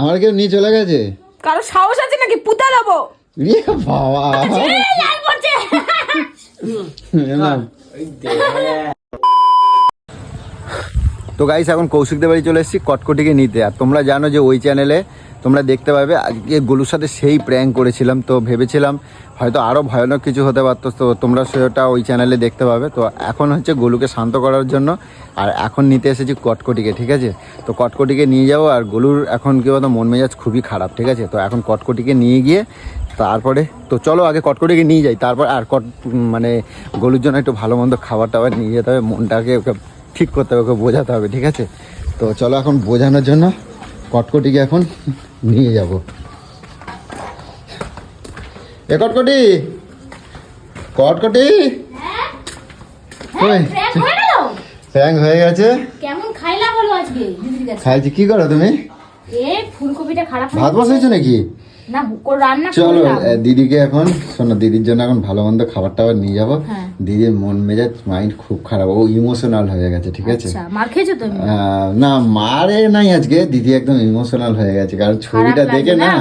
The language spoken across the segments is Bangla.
আমার কেউ নিয়ে চলে গেছে? কারও সাহস আছে নাকি? পুতা দেবো। ইয়ে বাবা। লাল পড়ছে। তো গাইস এখন কৌশিকদের বাড়ি চলে এসেছি কটকটিকে নিতে। আর তোমরা জানো যে ওই চ্যানেলে তোমরা দেখতে পাবে আজকে গোলুর সাথে সেই প্র্যাঙ্ক করেছিলাম, তো ভেবেছিলাম হয়তো আরও ভয়ানক কিছু হতে পারতো, তো তোমরা সেটা ওই চ্যানেলে দেখতে পাবে। তো এখন হচ্ছে গোলুকে শান্ত করার জন্য, আর এখন নিতে এসেছি কটকটিকে, ঠিক আছে? তো কটকটিকে নিয়ে যাব, আর গোলুর এখন কি বলতো, মন মেজাজ খুবই খারাপ, ঠিক আছে? তো এখন কটকটিকে নিয়ে গিয়ে তারপরে, তো চলো আগে কটকটিকে নিয়ে যাই, তারপর আর কট মানে গলুর জন্য একটু ভালো মন্দ খাবার টাবার নিয়ে যেতে হবে, মনটাকে ওকে ঠিক করতে হবে, ওকে বোঝাতে হবে, ঠিক আছে? তো চলো এখন বোঝানোর জন্য কটকটিকে এখন নিয়ে যাব। এ কটকটি! কটকটি! হয়ে ফ্যাং হয়ে গেছে। কেমন খাইলা বলো আজকে? খাইছি কি করো তুমি? এ ফুলকপিটা খারাপ ভাত। বসাইছো নাকি? না রান্না চলো দিদিকে এখন শোনো দিদির জন্য এখন ভালো মন্দ খাবার টাবার নিয়ে যাব। হ্যাঁ। দিদির মন মেজাজ মাইন্ড খুব খারাপ ও ইমোশনাল হয়ে গেছে ঠিক আছে? আচ্ছা মার খেয়েছো তুমি? আহ, না মারে নাই আজকে দিদি একদম ইমোশনাল হয়ে গেছে কারণ ছবিটা দেখে না।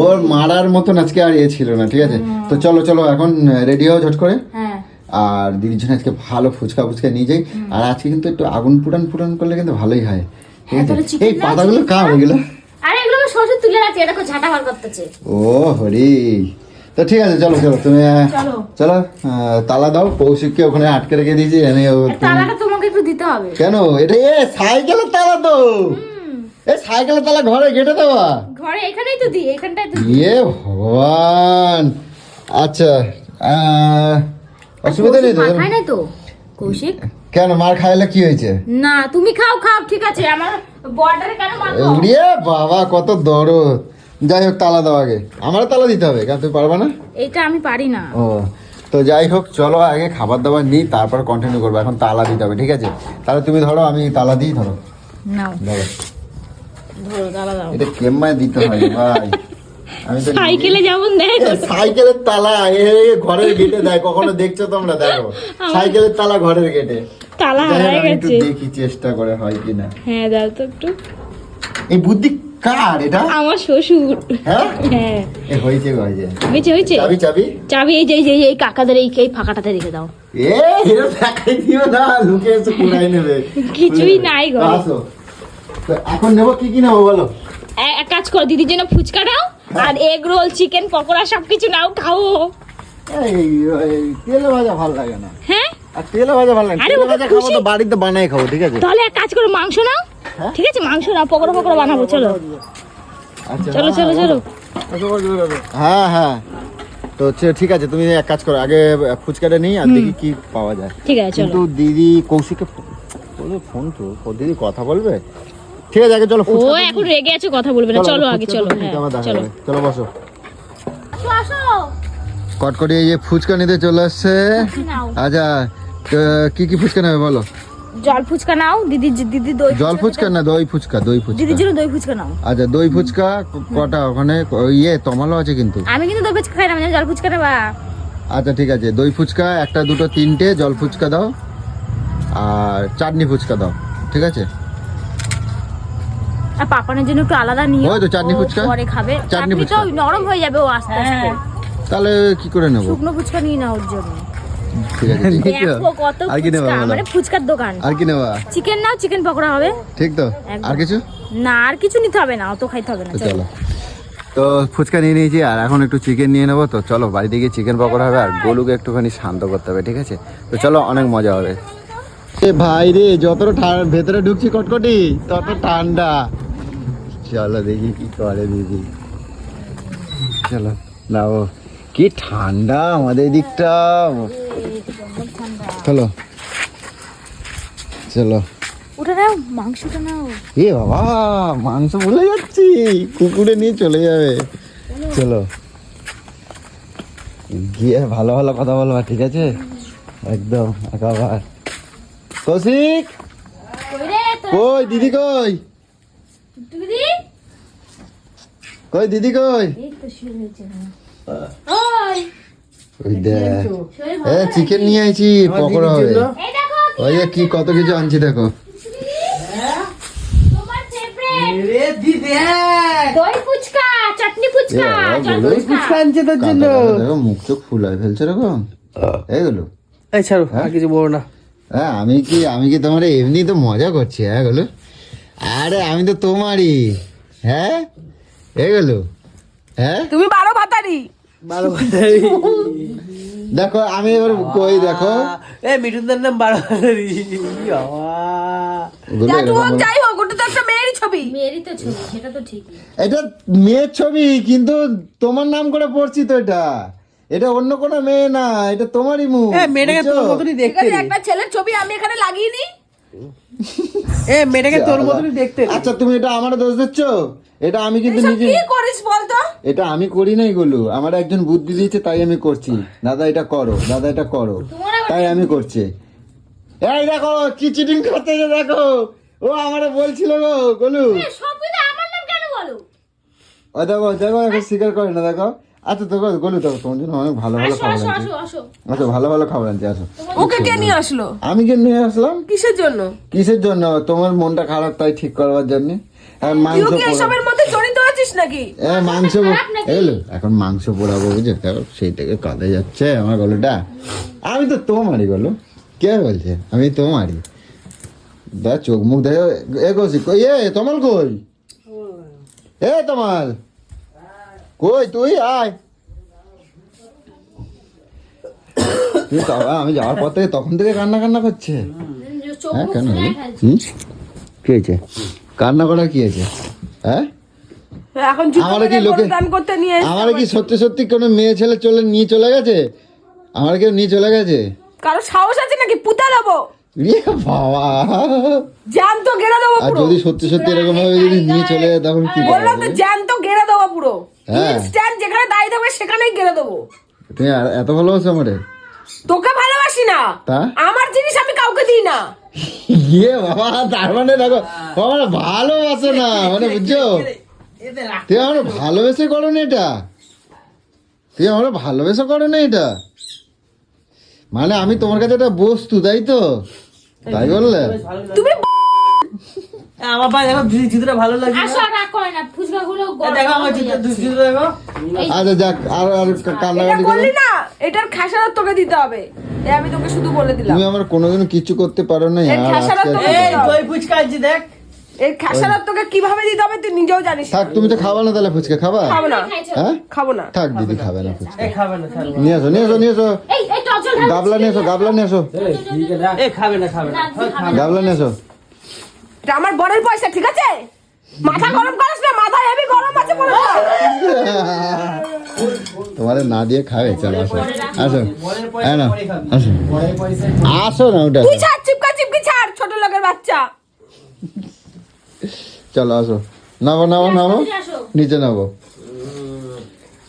ওর মারার মতন আজকে আর এ ছিল না ঠিক আছে? তো চলো চলো এখন রেডি হও ঝট করে। হ্যাঁ। আর দিদির জন্য আজকে ভালো ফুচকা ফুচকা নিয়ে যাই। আর আজকে কিন্তু একটু আগুন পুরান পুরান করলে কিন্তু ভালোই হয় ঠিক হ্যাঁ, এই পাতাগুলো কার এগুলো? তুলে রাখছি এটা ঝাঁটা বার করতেছে। ও হরি। তো ঠিক আছে চলো চলো তুমি চলো। তালা দাও কৌশিককে ওখানে আটকে রেখে দিয়েছি এনে তালাটা তোমাকে একটু দিতে হবে। কেন? এটা এ সাইকেলের তালা তো। এ সাইকেলের তালা ঘরে গেটে দেওয়া। ঘরে এখানেই তো দিই এখানটাই তো। ইয়ে ভগবান। আচ্ছা অসুবিধা নেই তো? মার খায় নাই তো? কৌশিক? কেন মার খাইলে কি হয়েছে? না তুমি খাও খাও ঠিক আছে আমার উড়িয়ে বাবা কত দরদ। যাই হোক তালা দাও আগে। আমারও তালা দিতে হবে কারণ তুমি পারবা না? এটা আমি পারি না। ও তো যাই হোক চলো আগে খাবার দাবার নিই তারপর কন্টিনিউ করব। এখন তালা দিতে হবে ঠিক আছে? তাহলে তুমি ধরো আমি তালা দিই ধরো। নাও। ধরো। ধরো তালা দাও। এটা কেম্মায় দিতে হয় ভাই। সাইকেলে যেমন দেয় সাইকেলের তালা এ ঘরের গেটে দেয় কখনো দেখছ তোমরা? দেখো সাইকেলের তালা ঘরের গেটে। তালা হারায় গেছে। দেখি চেষ্টা করে হয় কিনা। হ্যাঁ দাও তো একটু। এই বুদ্ধি কার এটা? আমার শ্বশুর। হ্যাঁ? হ্যাঁ। হয়েছে হয়েছে। হয়েছে হয়েছে। চাবি চাবি? চাবি এই যে এই এই কাকাদের এই এই ফাঁকাটাতে রেখে দাও। এ এরা দেখাই দিও না লুকে এসে কুড়াই নেবে। কিছুই নাই ঘরে। আসো। এখন নেব কি কি নেব বলো? এক কাজ করো দিদির জন্য ফুচকা নাও আর এগ রোল চিকেন পকোড়া সব কিছু নাও খাও। তেলে ভাজা ভালো লাগে না। হ্যাঁ? আর তেলে ভাজা ভালো লাগে তেলে ভাজা খাব তো বাড়িতে বানাই খাব ঠিক আছে? তাহলে এক কাজ করো মাংস নাও। হ্যাঁ? ঠিক আছে মাংস নাও পকোড়া পকোড়া বানাবো চলো। আচ্ছা চলো চলো চলো। হ্যাঁ হ্যাঁ। তো ঠিক আছে তুমি এক কাজ করো আগে ফুচকাটা নিই আর দেখি কি পাওয়া যায়। ঠিক আছে কিন্তু দিদি কৌশিককে ফোন তো দিদি কথা বলবে? ঠিক আছে আগে চলো ও এখন রেগে আছে কথা বলবে না। চলো আগে চলো হ্যাঁ চলো। চলো বসো। আসো। কটকটি এই যে ফুচকা নিতে চলে আসছে। আচ্ছা কি কি ফুচকা নেবে বলো? জল ফুচকা নাও দিদি দিদি দই জল ফুচকা না দই ফুচকা দই ফুচকা? দিদির জন্য দই ফুচকা নাও। আচ্ছা দই ফুচকা কটা ওখানে ইয়ে তমালও আছে কিন্তু। আমি কিন্তু দই ফুচকা খাই না জল ফুচকা নেবা। আচ্ছা ঠিক আছে দই ফুচকা একটা দুটো তিনটে জল ফুচকা দাও। আর চাটনি ফুচকা দাও ঠিক আছে? আর পাপানের জন্য একটু আলাদা নিয়ে ওই তো চাটনি ফুচকা। পরে খাবে। চাটনি তো ফুচকা। নরম হয়ে যাবে ও আস্তে আস্তে। তাহলে কি করে নেব? শুকনো ফুচকা নিয়ে নাও ওর জন্য? মানে ফুচকার দোকান। আর কি নেবা? চিকেন নাও চিকেন পকোড়া হবে। ঠিক তো। আর কিছু? না আর কিছু নিতে হবে না অত খাইতে হবে না তো চলো। চলো। তো ফুচকা নিয়ে নিয়েছি আর এখন একটু চিকেন নিয়ে নেব তো চলো বাড়িতে গিয়ে চিকেন পকোড়া হবে আর গোলুকে একটুখানি শান্ত করতে হবে ঠিক আছে? তো চলো অনেক মজা হবে। এ ভাই রে যতটা ঠা- ভেতরে ঢুকছি কটকটি তত ঠান্ডা। চলো দেখি কি করে দিদি চলো নাও কি ঠান্ডা আমাদের দিকটা চলো চলো উঠে নাও মাংসটা নাও এ বাবা মাংস ভুলে যাচ্ছি কুকুরে নিয়ে চলে যাবে চলো গিয়ে ভালো ভালো কথা বলবা ঠিক আছে একদম একাবার কৌশিক কই দিদি কই কই দিদি কই? এই তো শুরু হয়েছে ওই। ওই দেখ। এ চিকেন নিয়ে আইছি পকোড়া হবে এই দেখো ওই কি কত কিছু আনছি দেখো। তোমার ফেভারিট রে দিদি দই ফুচকা চাটনি ফুচকা এ বাবা, জল বলো। ফুচকা। কাঞ্চে তোর জন্য। দেখো মুখ চোখ ফুলায় ফেলছে এরকম। এইগুলো এই ছাড়ো আর কিছু বলো না। হ্যাঁ আমি কি আমি কি তোমার এমনি তো মজা করছি হ্যাঁ গেলো? আরে আমি তো তোমারই। হ্যাঁ? এগুলো হ্যাঁ? তুমি বারো ভাতারি। বারো দেখো আমি এবার কই দেখো। এ মিঠুনদার নাম বারো ওগুলো যাই হোক বলে- ওটা তো একটা মেয়েরই ছবি। মেয়েরই তো ছবি সেটা তো ঠিকই। এটা মেয়ের ছবি কিন্তু তোমার নাম করে পড়ছি তো এটা। এটা অন্য কোনো মেয়ে না এটা তোমারই মুখ এ মেয়েটাকে তোর মতনই দেখতে একটা ছেলের ছবি আমি এখানে লাগিয়ে নি এ মেয়েটাকে তোর মতনই দেখতে আচ্ছা তুমি এটা আমার দোষ দিচ্ছ? এটা আমি কিন্তু নিজে কি করিস বলতো? এটা আমি করি নাই গুলো। আমার একজন বুদ্ধি দিয়েছে তাই আমি করছি। দাদা এটা করো। দাদা এটা করো। তাই আমি করছি। এই দেখো কি চিটিং করতে যে দেখো। ও আমারে বলছিল গো গোলু। সবই তো আমার নাম কেন বলো? ও দেখো দেখো এখন স্বীকার করে না দেখো। আচ্ছা তো গোলু দেখো তোমার জন্য অনেক ভালো ভালো খাবার আসো আনছি। আসো আসো। আচ্ছা ভালো ভালো খাবার আনছি আসো। ওকে কে নিয়ে আসলো? আমি কি নিয়ে আসলাম? কিসের জন্য? কিসের জন্য? তোমার মনটা খারাপ তাই ঠিক করবার জন্য। আর মাংস এসবের মধ্যে জড়িত আছিস নাকি? এ মাংস এলো এখন মাংস পোড়াবো বুঝে দেখো সেই থেকে কাঁদে যাচ্ছে আমার গলুটা। আমি তো তোমারই গলো। কে বলছে? আমি তোমারই। দা চোখ মুখ দেখো। এ কই এ তোমার কই? এ তোমার কই তুই আয়। তুই তো- আমি যাওয়ার পর থেকে তখন থেকে কান্না কান্না করছে। হ্যাঁ কেন। হুম? কি হয়েছে? কান্না করার কি হয়েছে? হ্যাঁ? এখন জুতো আমারও কি লোকে- করতে নিয়ে আমার কি সত্যি সত্যি কোনো মেয়ে ছেলে চলে নিয়ে চলে গেছে? আমার কেউ নিয়ে চলে গেছে? কারও সাহস আছে নাকি? পুঁতে দেবো। ইয়ে বাবা। জ্যান্ত গেড়ে দেবো আর যদি সত্যি সত্যি এরকম ভাবে যদি নিয়ে চলে যায় তখন কি বললাম তো জ্যান্ত গেড়ে দেবো পুরো। স্ট্যান্ড যেখানে দাঁড়িয়ে থাকবে সেখানেই গেড়ে দেবো। তুমি এত ভালোবাসো আমারে। তোকে ভালোবাসি না। তা? আমার জিনিস আমি কাউকে দিই না। ইয়ে বাবা তার মানে দেখো আমার ভালোবাসো না মানে বুঝছ? তুই আমার ভালোবেসে করো না এটা? তুই আমার ভালোবেসে করো না এটা? মানে আমি তোমার কাছে একটা বস্তু তাই তো? তাই বললে? তুমি আমার ভাই দেখো জুতোটা ভালো লাগছে আর না ফুচকা গুলো দেখো আমার জুতো জুতো দেখো। আচ্ছা যাক আর আর এটা কান্নাকাটি করলি না এটার খেসারত তোকে দিতে হবে। এ আমি তোকে শুধু বলে দিলাম। তুমি আমার কোনোদিন কিছু করতে পারো না এর আর খেসারত আজকে তো- এই দই ফুচকা আছে দেখ। এর খেসারত তোকে কীভাবে দিতে হবে তুই নিজেও জানিস থাক তুমি তো খাবা না তাহলে ফুচকা খাবা? খাব না। হ্যাঁ? খাব না। থাক দিদি খাবে না ফুচকা। এ খাবে না নিয়ে আসো নিয়ে আসো নিয়ে আসো। এই এই গাবলা নিয়ে আসো গাবলা নিয়ে আসো। এ খাবে না। খাবে না। গাবলা নিয়ে আসো। এটা আমার বরের পয়সা ঠিক আছে? মাথা গরম করিস না মাথা হেভি গরম আছে বলে তোমারে না দিয়ে খাবে চলো আসো। আসো। হ্যাঁ না আসো। আসো না ওটা। তুই ছাড় চিপকা চিপকি ছাড় ছোট লোকের বাচ্চা। চলো আসো। নামো নামো নামো। নিচে নামো।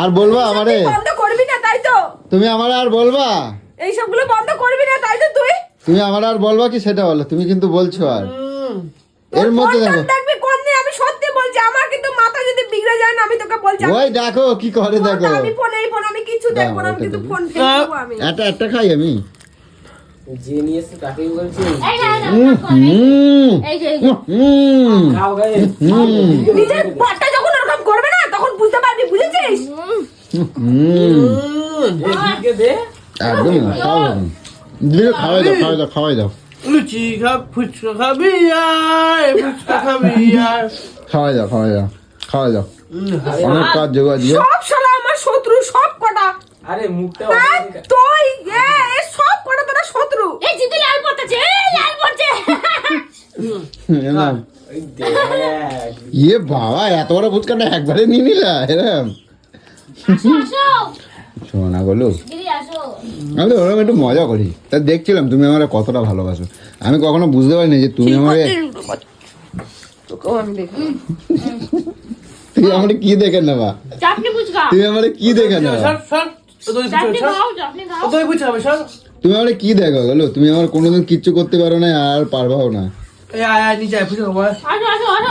আর বলবা আমারে? বন্ধ করবি না তাই তো? তুমি আমার আর বলবা? এই সবগুলো বন্ধ করবি না তাই তো তুই? তুমি আমার আর বলবা কি সেটা বলো? তুমি কিন্তু বলছো আর। এর মধ্যে দেখো। ফোন দেখবি কোন দিন আমি সত্যি বলছি আমার কিন্তু মাথা যদি বিগড়ে যায় না আমি তোকে বলছি ওই দেখো কি করে দেখো। আমি ফোন এই ফোন আমি কিছু দেখব না আমি কিন্তু ফোন দেখব আমি। একটা একটা খাই আমি। যে নিয়ে তাকেই বলছি। এই না না এই যে এই যে। হুম খাও গায়ে। নিজের পাটা যখন ওরকম করবে না তখন বুঝতে পারবি বুঝেছিস? হুম এদিকে দে। একদম খাওয়া যাবে খাওয়াই দাও খাওয়াই দাও খাওয়াই দাও। লুচি খা ফুচকা খাবি ফুচকা খাবি আর। খাওয়াই দাও খাওয়াই দাও খাওয়াই দাও অনেক কাজ জোগাড় দিয়ে। সব শালা আমার শত্রু সব কটা। আরে মুখটা হ্যাঁ, তুই এ সব কটা তোরা শত্রু। এই জিতু লাল পড়তেছে এই লাল পড়ছে। দেখ। ইয়ে বাবা এত বড় ফুচকাটা একবারে নিয়ে নিলা এরম। শোনা গলু। আমি তো ওরকম একটু মজা করি। তা দেখছিলাম তুমি আমার কতটা ভালোবাসো। আমি কখনো বুঝতে পারিনি যে তুমি আমাকে তুমি আমার কি দেখে নেবা? তুমি আমার কি দেখে নেবা? তুমি আমার কি দেখো গেলো? তুমি আমার কোনোদিন কিচ্ছু করতে পারো না আর পারবাও না।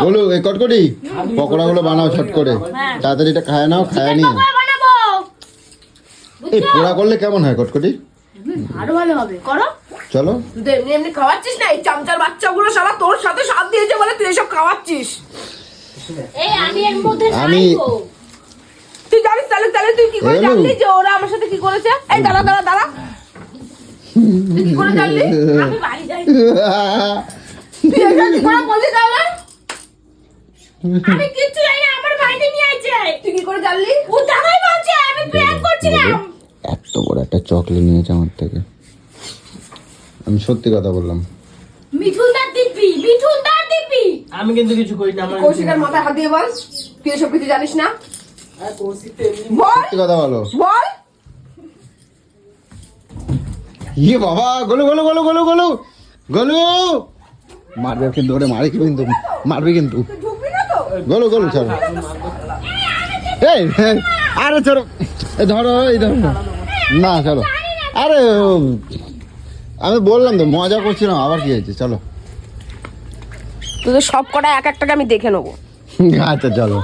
বলো। এই কটকটি। পকোড়া গুলো বানাও ছট করে। হ্যাঁ। তাড়াতাড়ি এটা খায় নাও খায় নিয়ে এই পোড়া করলে কেমন হয় কটকটি? আরও ভালো হবে করো। চলো। তুই এমনি এমনি খাওয়াচ্ছিস না? এই চামচার বাচ্চাগুলো সারা তোর সাথে সাথ দিয়েছে বলে তুই এসব খাওয়াচ্ছিস? এই আমি এর মধ্যে আমি- তুই জানিস তাহলে তাহলে তুই কি করে জানলি যে ওরা আমার সাথে কি করেছে? এই দাঁড়া দাঁড়া দাঁড়া। তুই কি করে জানলি? আমি বাড়ি যাই। তুই এটা কি করে বললি তাহলে? আমি কিচ্ছু জানি আমার বাড়িতে নিয়ে আইছে তুই কি করে জানলি? ও দাদাই বলছে আমি প্র্যাঙ্ক করছিলাম। এত বড় একটা চকলেট নিয়েছে আমার থেকে। আমি সত্যি কথা বললাম। মিঠুন দিব্যি মিঠুন দিব্যি। আমি কিন্তু কিছু করি না আমার কৌশিকের মাথায় হাত দিয়ে বল তুই এসব কিছু জানিস না? সত্যি কথা বলো। বল। ইয়ে বাবা গলু গলু গলু গলু গলু গলু। মারবে কিন্তু ওরে মারে কিন্তু মারবে কিন্তু। তুই ঢুকবি গলু গলু চলো। এই আরে ধরো এই ধরো। না চলো। আরে আমি বললাম তো মজা করছিলাম আবার কি হয়েছে? চলো। তোদের সব কটা এক একটাকে আমি দেখে নেব। আচ্ছা চলো।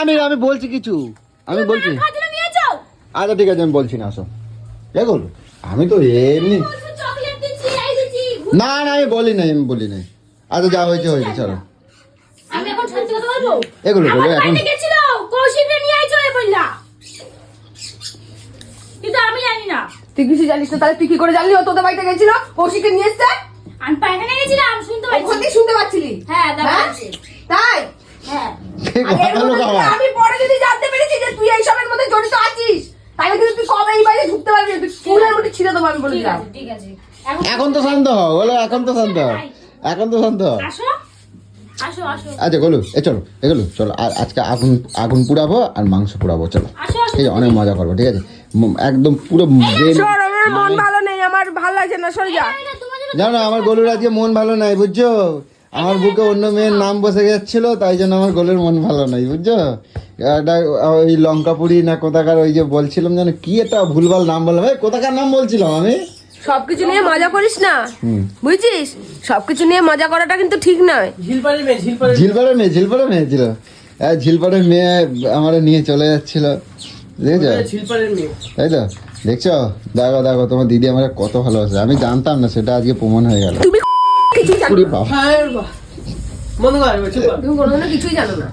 আমি আমি বলছি কিছু। আমি বলছি আচ্ছা ঠিক আছে আমি বলছি না আসো। দেখুন আমি তো এমনি না না আমি বলি নাই আমি বলি নাই। আচ্ছা যা হয়েছে হয়েছে চলো। আমি এখন সত্যি এগুলো আমার এখন বাড়িতে গেছিল কৌশিকরে নিয়ে আইছো এ বললা কিন্তু আমি জানি না তুই কিছু জানিস না? তাহলে তুই কি করে জানলি? ও তোদের বাড়িতে গেছিল? কৌশিককে নিয়ে এসছে? আমি পায়খানা গেছিলাম শুনতে ওখান পাচ্ছি। থেকে শুনতে পাচ্ছিলি? হ্যাঁ হ্যাঁ? তাই? হ্যাঁ। আমি পরে যদি জানতে পেরেছি যে তুই এইসবের মধ্যে জড়িত আছিস তাহলে কিন্তু তুই কবে এই বাড়ি ঢুকতে পারবি তুই স্কুলের মধ্যে ছিঁড়ে দেবো আমি বলে ঠিক দিলাম। আছে ঠিক আছে। এখন তো শান্ত হও বলো এখন তো শান্ত। এখন তো শান্ত। আসো। আচ্ছা গলু এ চলো এগুলো চলো আর আজকে আগুন আগুন পুড়াবো আর মাংস পুড়াবো চলো। ঠিক আছে অনেক মজা করব ঠিক আছে? একদম পুরো আমার মন ভালো নেই আমার ভালো লাগছে না সরে যা। জানো আমার গলুর আজকে মন ভালো নাই বুঝছ? আমার বুকে অন্য মেয়ের নাম বসে যাচ্ছিল তাই জন্য আমার গলুর মন ভালো নাই বুঝছ? একটা ওই লঙ্কাপুরি না কোথাকার ওই যে বলছিলাম যেন কি একটা ভুলভাল নাম বললাম। ভাই কোথাকার নাম বলছিলাম আমি? সবকিছু নিয়ে মজা করিস না বুঝছিস? সবকিছু নিয়ে মজা করাটা কিন্তু ঠিক নয়। ঝিলপাড়ের মেয়ে ঝিলপাড়ের মেয়ে। ঝিলপাড়ের মেয়ে ছিল। হ্যাঁ ঝিলপাড়ের মেয়ে আমার নিয়ে চলে যাচ্ছিল। দেখেছ? তাই তো দেখো দেখো তোমার দিদি আমার কত ভালোবাসে। আমি জানতাম না সেটা আজকে প্রমাণ হয়ে গেল। তুমি কিছুই জানো না।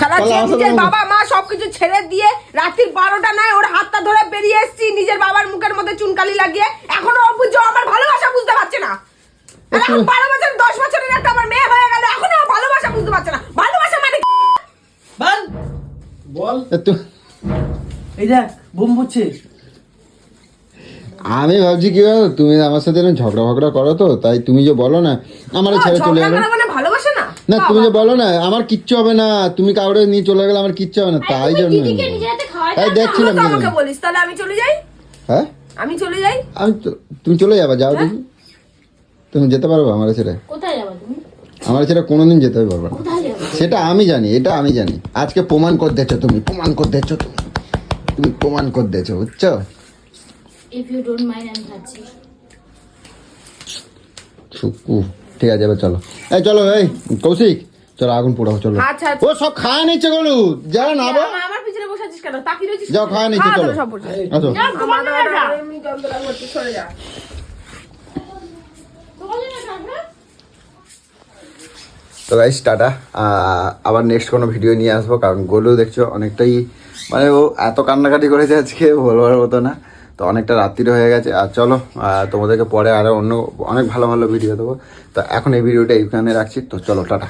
সারা নিজের বাবা মা সবকিছু ছেড়ে দিয়ে রাত্রির বারোটা নয় ওর হাতটা ধরে বেরিয়ে এসেছি নিজের বাবার মুখের মধ্যে চুনকালি লাগিয়ে। এখনও বুঝছ আমার ভালোবাসা বুঝতে পারছে না। বারো বছর দশ বছরের একটা আমার মেয়ে হয়ে গেল এখনও ভালোবাসা বুঝতে পারছে না। বল। তো এই দেখ বোম বুঝছে আমি ভাবছি কি বলো, তুমি আমার সাথে ঝগড়া ফগড়া করো তো তাই তুমি যে বলো না আমার ছেড়ে চলে ঝগড়া যাবে করা মানে ভালোবাসা না? না তুমি যে বলো না আমার কিচ্ছু হবে না তুমি কাউরে নিয়ে চলে গেলে আমার কিচ্ছু হবে না তাই জন্য। তাই দেখছিলাম। আমাকে বলিস তাহলে আমি চলে যাই? হ্যাঁ? আমি চলে যাই? আমি তো তুমি চলে যাবে যাও দেখি। তুমি যেতে পারবে আমার ছেড়ে? কোথায় যাবে তুমি? আমার ছেড়ে কোনোদিন যেতে পারবে না। সেটা আমি জানি এটা আমি জানি। আজকে প্রমাণ করে দিয়েছ তুমি প্রমাণ করে দিয়েছ তুমি। তুমি প্রমাণ করে দিয়েছ বুঝছ? ইফ ইউ ডোন্ট মাইন্ড আমি খাচ্ছি সুকু ঠিক আছে এবার চলো। এই চলো এই কৌশিক চলো আগুন পোড়াও চলো। আচ্ছা, আচ্ছা। ও সব খায় নিচ্ছে গলু যা না আমার- পিছনে বসে আছিস কেন? তাকিয়ে রয়েছিস যাও খাওয়া নিচ্ছে চলো। তোরা সব বসে। আসো। তোমার যন্ত্রণা করছে, সরে যা। তোমার জন্য এটা, হ্যাঁ? তো গাইস টাটা। আবার নেক্সট কোনো ভিডিও নিয়ে আসব, কারণ গোলু দেখছ, অনেকটাই মানে ও এত কান্নাকাটি করেছে আজকে, বলবার মতো না। তো অনেকটা রাত্রির হয়ে গেছে। আর চলো তোমাদেরকে পরে আরও অন্য, অনেক ভালো ভালো ভিডিও দেবো। তো এখন এই ভিডিওটা এইখানে রাখছি। তো চলো, টাটা।